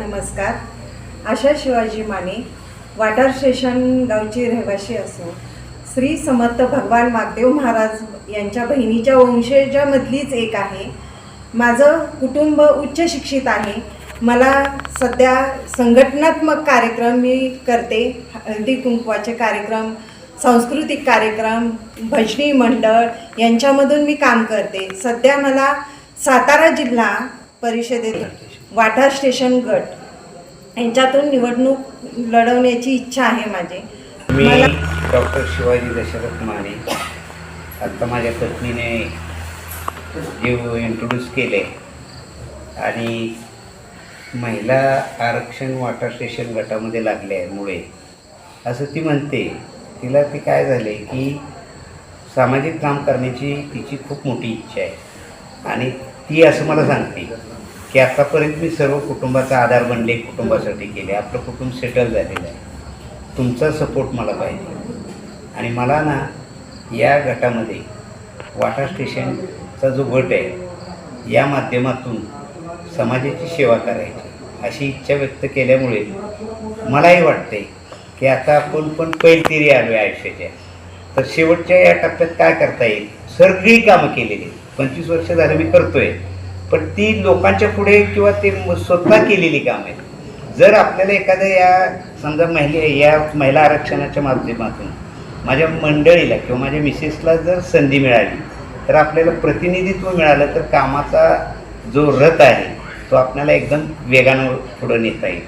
नमस्कार. आशा शिवाजी माने वाटार स्टेशन गावची रहिवाशी असून श्री समर्थ भगवान वागदेव महाराज यांच्या बहिणीच्या वंशजामधलीच एक आहे. माझं कुटुंब उच्च शिक्षित आहे. मला सध्या संघटनात्मक कार्यक्रम मी करते. हळदी कुंकवाचे कार्यक्रम सांस्कृतिक कार्यक्रम भजनी मंडळ यांच्यामधून मी काम करते. सध्या मला सातारा जिल्हा परिषदेत वाठार स्टेशन गट. यांच्यातून निवडणूक लढवण्याची इच्छा आहे माझी. मी डॉक्टर शिवाजी दशरथ माने आता माझ्या पत्नीने जे इंट्रोड्यूस केले आणि महिला आरक्षण वॉटर स्टेशन गटामध्ये लागल्यामुळे असं ती म्हणते. तिला ते काय झाले की सामाजिक काम करण्याची तिची खूप मोठी इच्छा आहे. आणि ती असं मला सांगते. की आतापर्यंत मी सर्व कुटुंबाचा आधार बनले कुटुंबासाठी केले. आपलं कुटुंब सेटल झालेलं आहे. तुमचा सपोर्ट मला पाहिजे. आणि मला ना या गटामध्ये वाटर स्टेशनचा जो गट आहे या माध्यमातून समाजाची सेवा करायची अशी इच्छा व्यक्त केल्यामुळे मलाही वाटते की आता आपण पण पैलतिरी आलो आहे आयुष्याच्या. तर शेवटच्या या टप्प्यात काय करता येईल? सगळी कामं केलेली आहेत. पंचवीस वर्ष झालं मी करतोय. पण ती लोकांच्या पुढे किंवा ते स्वतः केलेली कामं आहेत. जर आपल्याला एखाद्या या समजा महिला या महिला आरक्षणाच्या माध्यमातून माझ्या मंडळीला किंवा माझ्या मिसेसला जर संधी मिळाली तर आपल्याला प्रतिनिधित्व मिळालं तर कामाचा जो रथ आहे तो आपल्याला एकदम वेगानं पुढं नेता येईल.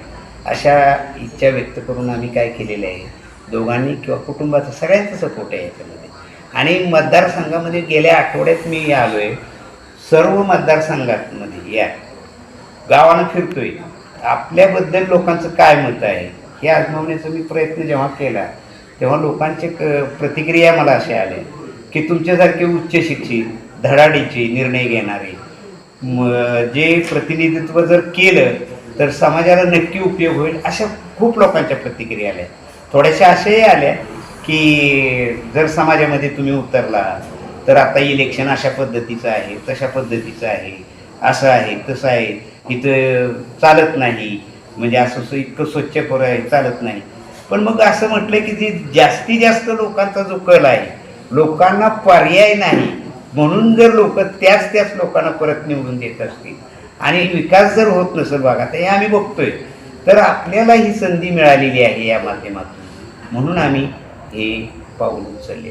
अशा इच्छा व्यक्त करून आम्ही काय केलेलं आहे? दोघांनी किंवा कुटुंबाचा सगळ्यांचा सपोर्ट आहे याच्यामध्ये. आणि मतदारसंघामध्ये गेल्या आठवड्यात मी आलो आहे सर्व मतदारसंघांमध्ये या. गावानं फिरतोय. आपल्याबद्दल लोकांचं काय मत आहे? हे आजमावण्याचा मी प्रयत्न जेव्हा केला तेव्हा लोकांचे क प्रतिक्रिया मला असे आले की तुमच्यासारखे उच्च शिक्षित धडाडीचे निर्णय घेणारे म जे प्रतिनिधित्व जर केलं तर समाजाला नक्की उपयोग होईल अशा खूप लोकांच्या प्रतिक्रिया आल्या. थोड्याशा अशाही आल्या की जर समाजामध्ये तुम्ही उतरला तर आता इलेक्शन अशा पद्धतीचं आहे तशा पद्धतीचं आहे असं आहे तसं आहे. इथं चालत नाही. म्हणजे असं इतकं स्वच्छ करू आहे चालत नाही. पण मग असं म्हटलं की जे जास्तीत जास्त लोकांचा जो कल आहे लोकांना पर्याय नाही. म्हणून जर लोक त्याच त्याच लोकांना परत निवडून देत असतील आणि विकास जर होत नसेल बघा तर हे आम्ही बघतोय. तर आपल्याला ही संधी मिळालेली आहे या माध्यमातून. म्हणून आम्ही हे पाऊल उचलले